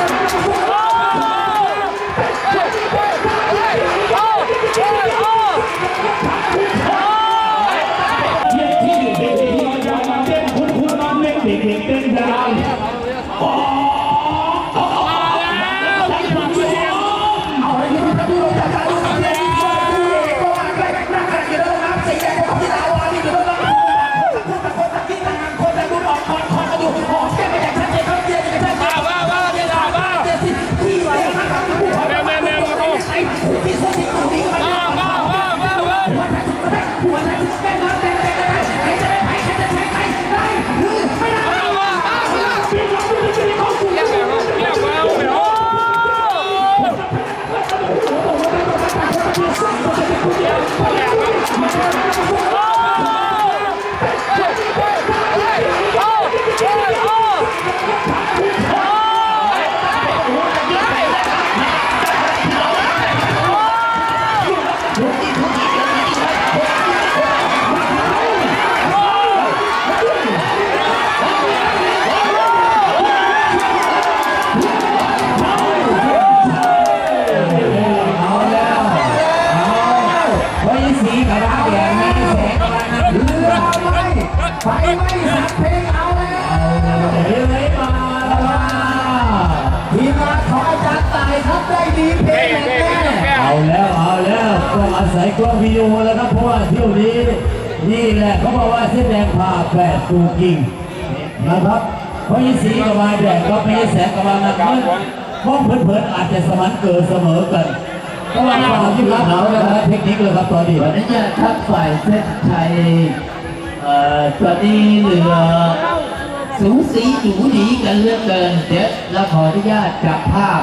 Thank. ดาษแดงมีแสงกำลังนะเรือไม่ไฟไม่สักเพลง เอาแล้วเฮ้ยมาแล้วทีมงานของอาจารย์ตายครับได้ดีเพลงอาศัยกล้องวิดีโอแล้วครับเพราะว่าเที่ยวนี้นี่แหละเขาบอกว่าเส้นแดงผ่าแปดตูกิ่งนะครับเพราะยี่สีกับมาแดงก็ไม่ใช่แสงกับมานักเมื่อมองเผินๆอาจจะสมันเกิดเสมอกันเพราะว่าความที่รับเขาแล้วนะเทคนิคเลยครับตอนนี้วันนี้จะทักฝ่ายเส้นชัยตอนนี้เหลือสูสีอยู่ดีกันเหลือกเกินเดี๋ยวเราขออนุญาตจับภาพ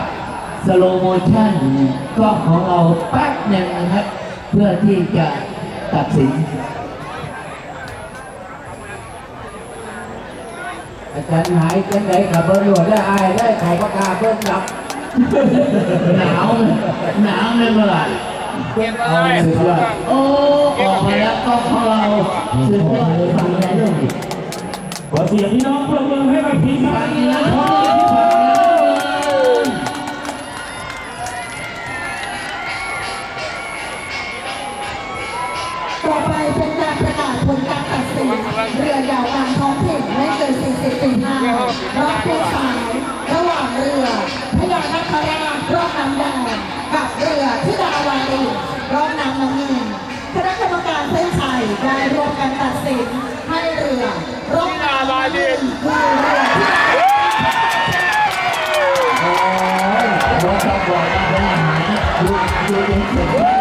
สโลโมชั่นกล้องของเราแป๊บหนึ่งนะครับ เพื่อที่จะตัดสิน อาจารย์หายจังไดกับเบอร์หลวได้อายได้ไข่ประกาศเบิ้ลรับหนาวหนาวเลยเมื่อไหร่เอาสุดยอดโอ้ออกมาแล้วก็ของเราสุดยอดฟังได้เลยขอเสียงพี่น้องปรบมือให้กับทีมงานนะต่ ประกาศผลการตัดสินเรือยาวกลางท้องถิ่นไม่เกิน40ปีห้ารอบที่สายระหว่างเรือพญานาคราชรอบน้ำแดงกับเรือทิดาวารีรอบน้ำน้ำเงินคณะกรรมการเส้นชัยได้รวมกันตัดสินให้เรือรอบน้ำน้ำเงินคือเรือที่โอ้ยรถต้องบอกว่าเป็นอาหารดูดู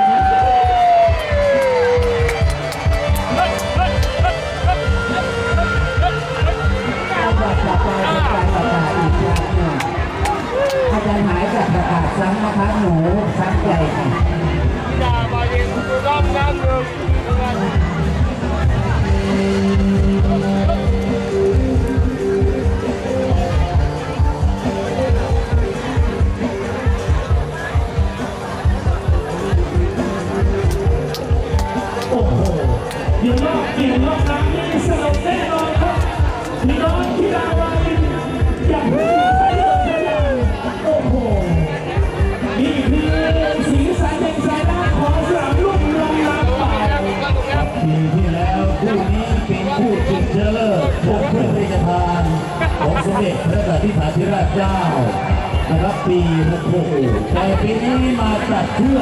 เดี๋ยวรอบเกี่ยวรอบน้ำนี่สนุกแน่นอนครับพี่น้องที่ดาวารินอย่างที่ใช้เลยนะโอ้โหนี่คือสีสันแห่งสายน้ำของสนามลุ่มลำน้ำปล่าปีที่แล้วคู่นี้เป็นคู่ชิงเชลเลอร์พวกเพื่อนราชทานของสมเด็จพระสันติษฐาธิราชเจ้านะครับปี66แต่ปีนี้มาจัดเพื่อ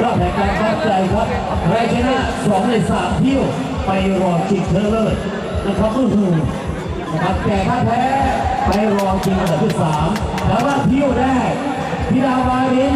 รอบแห่งการวัดใจครับใครชนะสองใน3เที่ยวไปรอชิงเชลเลอร์นะครับก็คือนะครับแต่ถ้าแพ้ไปรอจิงอันดับที่สามแต่ว่าเที่ยวได้พิดาวาริน